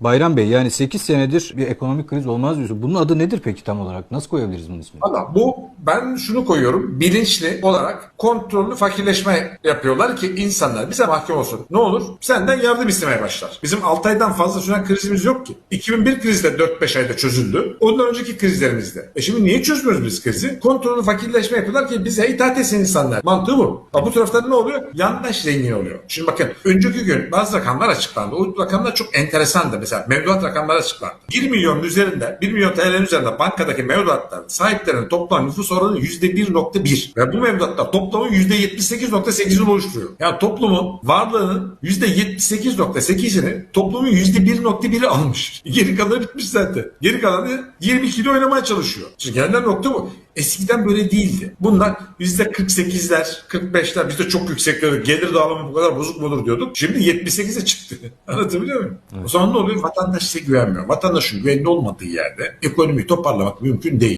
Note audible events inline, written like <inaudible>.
Bayram Bey yani 8 senedir bir ekonomik kriz olmaz diyorsun. Bunun adı nedir peki tam olarak? Nasıl koyabiliriz bunun ismini? Valla bu ben şunu koyuyorum bilinçli olarak kontrollü fakirleşme yapıyorlar ki insanlar bize mahkum olsun. Ne olur senden yardım istemeye başlar. Bizim 6 aydan fazla süren krizimiz yok ki. 2001 krizi de 4-5 ayda çözüldü. Ondan önceki krizlerimizde. E şimdi niye çözmüyoruz biz krizi? Kontrollü fakirleşme yapıyorlar ki bize itaat etsin insanlar. Mantığı bu. Ama bu tarafta ne oluyor? Yandaş zengin oluyor. Şimdi bakın önceki gün bazı rakamlar açıklandı. O rakamlar çok enteresandı. Mesela mevduat rakamları açıklandı. 1 milyonun üzerinde 1 milyon TL'nin üzerinde bankadaki mevduatların sahiplerinin toplam nüfus oranı %1.1 ve bu mevduatlar toplamın %78.8'ini oluşturuyor. Yani toplumun varlığının %78.8'ini toplumun %1.1'i almış. <laughs> Geri kalanı bitmiş zaten. Geri kalanı 20 kilo oynamaya çalışıyor. Şimdi gelinen nokta bu. Eskiden böyle değildi. Bunlar %48'ler, 45'ler bizde çok yüksek diyorduk. Gelir dağılımı bu kadar bozuk mu olur diyorduk. Şimdi 78'e çıktı. <laughs> Anlatabiliyor muyum? O zaman ne oluyor? Vatandaş size güvenmiyor. Vatandaşın güvenli olmadığı yerde ekonomiyi toparlamak mümkün değil.